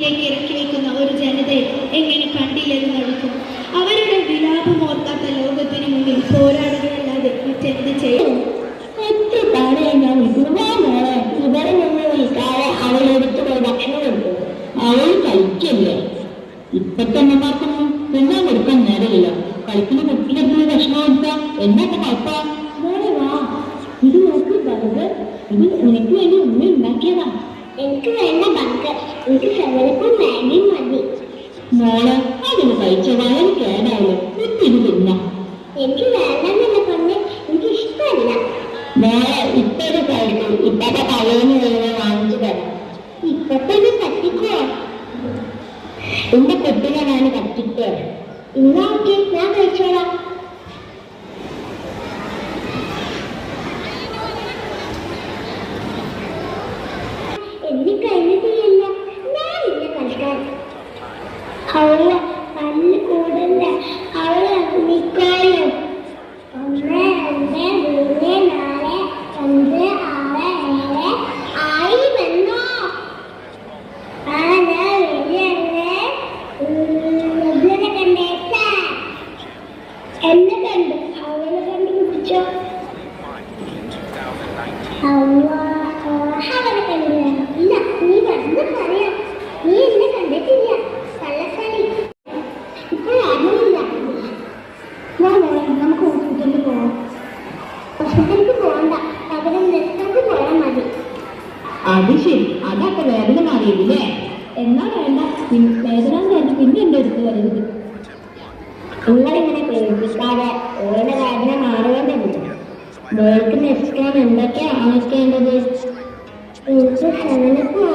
ലേക്ക് ഇറക്കി വെക്കുന്ന ഒരു ജനതയെ എങ്ങനെ കണ്ടില്ലെന്ന് നടക്കും? അവരുടെ വിലാപം ഓർക്കാത്ത ലോകത്തിന് മുന്നിൽ പോരാടുകയല്ലാതെ മറ്റെന്ത് ചെയ്യും? എന്നൊക്കെ ഇത് നോക്കി പറഞ്ഞത് ഇത് എനിക്ക് വേണ്ടി ഉമ്മ ഉണ്ടാക്കിയതാ. എനിക്ക് വേണ്ട ബർഗർ എനിക്ക് ശകലപ്പം മാഗിയും മതി. മോളെ അതിന് കഴിച്ച വയറ് കേടായാലും ഇത് തിന്നാം. എനിക്ക് വേണ്ടെന്നല്ല പറഞ്ഞ് എനിക്ക് ഇഷ്ടമല്ല. മോളെ ഇപ്പൊരു കഴിഞ്ഞു ഇപ്പത്തെ പഴയന് വേണം വാങ്ങിച്ചു തരാം. ഇപ്പത്തെ കത്തിക്കോ? എന്റെ കുട്ടികളാണ് ഞാൻ കത്തിക്കോ? എന്നാ ഓക്കെ. ഞാൻ കഴിച്ചോളാം. അത് ശരി. അതൊക്കെ വേദന മാറിയില്ലേ എന്നാ വേണ്ട. വേദന പിന്നെ എന്റെ അടുത്ത് വരരുത് നിങ്ങളിങ്ങനെ പേടിപ്പിക്കാതെ ഓരോ എന്തൊക്കെയാണ് ആവശ്യിക്കേണ്ടത് എനിക്ക് സെവനപ്പ്